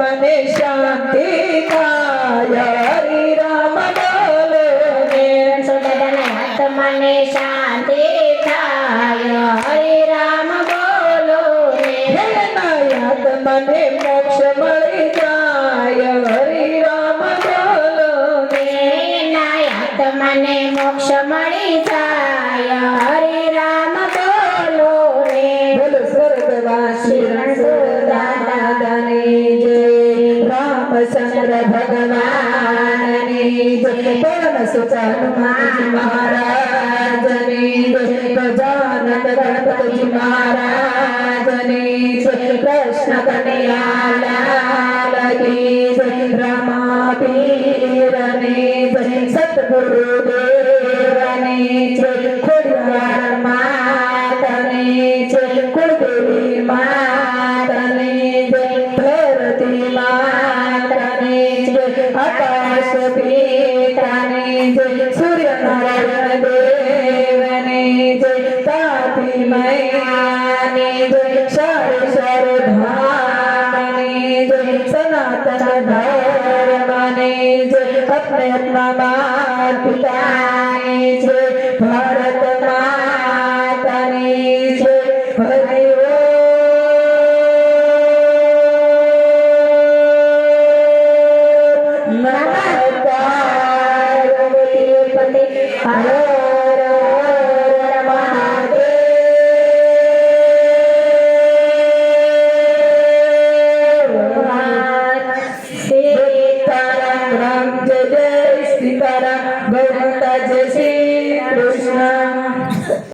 મને શાંતિ થાય. હરી રામ બોલે મને શાંતિ થાય. હરી રામ બોલો નાયાત મને મોક્ષ મળી જાય. હરી રામ બોલો નાયાત तोरण सुचान महाराज ने जय गजानन गणपति महाराज ने जय कृष्ण कन्हैया लाल की जय रामा पीर ने जय सतगुरु देव ने जय खुद माता ने जय कुलदेवी माता जय तापी मैयानी जय सर्व धामनी जय सनातन धर्मनी जय अपने मातानी जय भारत मातानी जय हरि Hello.